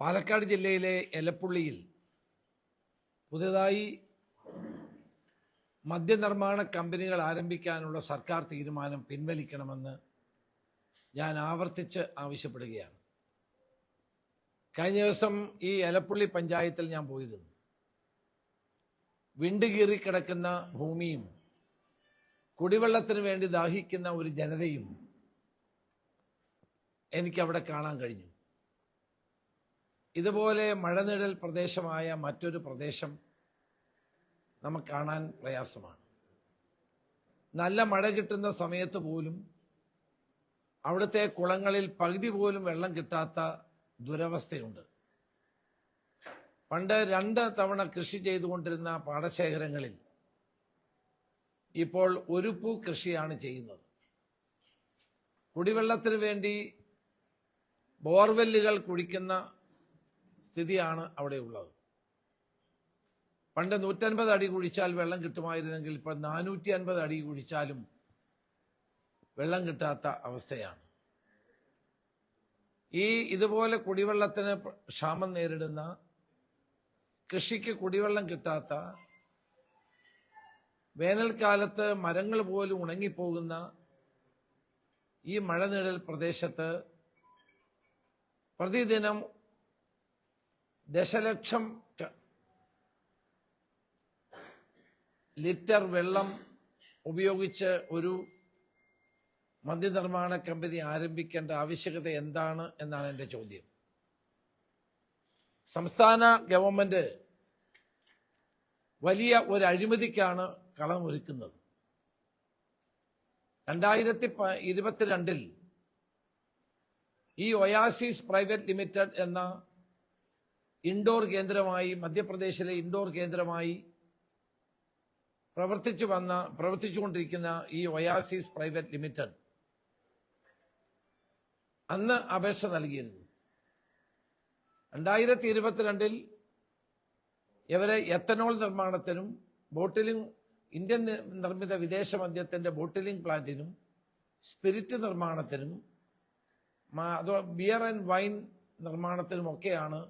പാലക്കാട് ജില്ലയിലെ എലപ്പുള്ളിയിൽ പുതിയതായി മദ്യനിർമ്മാണ കമ്പനികൾ ആരംഭിക്കാനുള്ള സർക്കാർ തീരുമാനം പിൻവലിക്കണമെന്ന് ഞാൻ ആവർത്തിച്ച് ആവശ്യപ്പെടുകയാണ്. കഴിഞ്ഞ ദിവസം ഈ എലപ്പുള്ളി പഞ്ചായത്തിൽ ഞാൻ പോയിരുന്നു. വിണ്ടുകീറി കിടക്കുന്ന ഭൂമിയും കുടിവെള്ളത്തിന് വേണ്ടി ദാഹിക്കുന്ന ഒരു ജനതയും എനിക്കവിടെ കാണാൻ കഴിഞ്ഞു. ഇതുപോലെ മഴനിഴൽ പ്രദേശമായ മറ്റൊരു പ്രദേശം നമുക്ക് കാണാൻ പ്രയാസമാണ്. നല്ല മഴ കിട്ടുന്ന സമയത്ത് പോലും അവിടുത്തെ കുളങ്ങളിൽ പകുതി പോലും വെള്ളം കിട്ടാത്ത ദുരവസ്ഥയുണ്ട്. പണ്ട് രണ്ട് തവണ കൃഷി ചെയ്തുകൊണ്ടിരുന്ന പാടശേഖരങ്ങളിൽ ഇപ്പോൾ ഒരു പൂ കൃഷിയാണ് ചെയ്യുന്നത്. കുടിവെള്ളത്തിന് വേണ്ടി ബോർവെല്ലുകൾ കുഴിക്കുന്ന സ്ഥിതിയാണ് അവിടെയുള്ളത് പണ്ട് നൂറ്റൻപത് അടി കുഴിച്ചാൽ വെള്ളം കിട്ടുമായിരുന്നെങ്കിൽ ഇപ്പൊ നാനൂറ്റി അൻപത് അടി കുഴിച്ചാലും വെള്ളം കിട്ടാത്ത അവസ്ഥയാണ്. ഈ ഇതുപോലെ കുടിവെള്ളത്തിന് ക്ഷാമം നേരിടുന്ന കൃഷിക്ക് കുടിവെള്ളം കിട്ടാത്ത വേനൽക്കാലത്ത് മരങ്ങൾ പോലും ഉണങ്ങിപ്പോകുന്ന ഈ മഴനിഴൽ പ്രദേശത്ത് പ്രതിദിനം ദശലക്ഷം ലിറ്റർ വെള്ളം ഉപയോഗിച്ച് ഒരു മദ്യനിർമ്മാണ കമ്പനി ആരംഭിക്കേണ്ട ആവശ്യകത എന്താണ് എന്നാണ് എന്റെ ചോദ്യം. സംസ്ഥാന ഗവൺമെന്റ് വലിയ ഒരു അഴിമതിക്കാണ് കളമൊരുക്കുന്നത്. രണ്ടായിരത്തി ഇരുപത്തിരണ്ടിൽ ഈ ഒയാസിസ് പ്രൈവറ്റ് ലിമിറ്റഡ് എന്ന ഇൻഡോർ കേന്ദ്രമായി മധ്യപ്രദേശിലെ ഇൻഡോർ കേന്ദ്രമായി പ്രവർത്തിച്ചു വന്ന പ്രവർത്തിച്ചുകൊണ്ടിരിക്കുന്ന ഈ ഒയാസിസ് പ്രൈവറ്റ് ലിമിറ്റഡ് അന്ന് അപേക്ഷ നൽകിയിരുന്നു. രണ്ടായിരത്തി ഇരുപത്തിരണ്ടിൽ ഇവരെ എത്തനോൾ നിർമ്മാണത്തിനും ബോട്ടിലിംഗ് ഇന്ത്യൻ നിർമ്മിത വിദേശ മദ്യത്തിന്റെ ബോട്ടിലിംഗ് പ്ലാന്റിനും സ്പിരിറ്റ് നിർമ്മാണത്തിനും ബിയർ ആൻഡ് വൈൻ നിർമ്മാണത്തിനുമൊക്കെയാണ്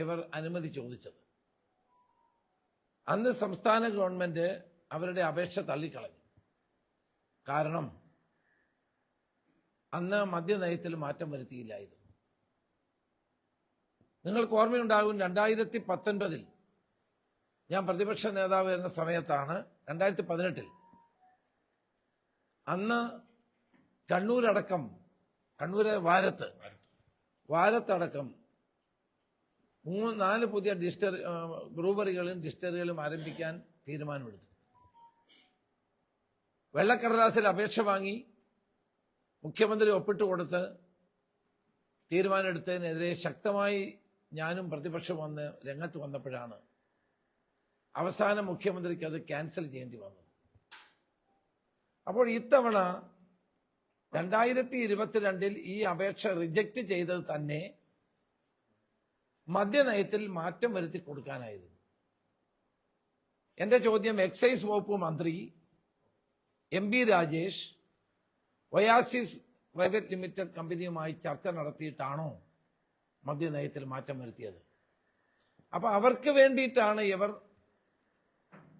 ഇവർ അനുമതി ചോദിച്ചത്. അന്ന് സംസ്ഥാന ഗവൺമെന്റ് അവരുടെ അപേക്ഷ തള്ളിക്കളഞ്ഞു. കാരണം അന്ന് മദ്യനയത്തിൽ മാറ്റം വരുത്തിയില്ലായിരുന്നു. നിങ്ങൾക്ക് ഓർമ്മയുണ്ടാകും രണ്ടായിരത്തി പത്തൊൻപതിൽ ഞാൻ പ്രതിപക്ഷ നേതാവ് എന്ന സമയത്താണ് രണ്ടായിരത്തി പതിനെട്ടിൽ അന്ന് കണ്ണൂരടക്കം കണ്ണൂര് വാരത്ത് വാരത്തടക്കം മൂന്ന് നാല് പുതിയ ഡിസ്റ്റർ ബ്രൂവറികളും ഡിസ്റ്ററികളും ആരംഭിക്കാൻ തീരുമാനമെടുത്തു. വെള്ളക്കടലാസിൽ അപേക്ഷ വാങ്ങി മുഖ്യമന്ത്രി ഒപ്പിട്ട് കൊടുത്ത് തീരുമാനമെടുത്തതിനെതിരെ ശക്തമായി ഞാനും പ്രതിപക്ഷം വന്ന് രംഗത്ത് വന്നപ്പോഴാണ് അവസാന മുഖ്യമന്ത്രിക്ക് അത് ക്യാൻസൽ ചെയ്യേണ്ടി വന്നത്. അപ്പോൾ ഇത്തവണ രണ്ടായിരത്തി ഇരുപത്തിരണ്ടിൽ ഈ അപേക്ഷ റിജക്റ്റ് ചെയ്തത് തന്നെ മദ്യനയത്തിൽ മാറ്റം വരുത്തി കൊടുക്കാനായിരുന്നു. ചോദ്യം എക്സൈസ് വകുപ്പ് മന്ത്രി M B Rajesh Oasis private limited കമ്പനിയുമായി ചർച്ച നടത്തിയിട്ടാണോ മദ്യനയത്തിൽ മാറ്റം വരുത്തിയത്? അപ്പൊ അവർക്ക് വേണ്ടിയിട്ടാണ് ഇവർ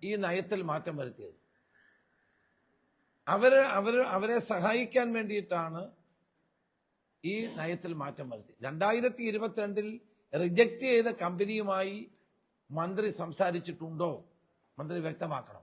ഈ നയത്തിൽ മാറ്റം വരുത്തിയത്. അവർ അവർ അവരെ സഹായിക്കാൻ വേണ്ടിയിട്ടാണ് ഈ നയത്തിൽ മാറ്റം വരുത്തി. രണ്ടായിരത്തി ഇരുപത്തിരണ്ടിൽ റിജക്ട് ചെയ്ത കമ്പനിയുമായി മന്ത്രി സംസാരിച്ചിട്ടുണ്ടോ? മന്ത്രി വ്യക്തമാക്കണം.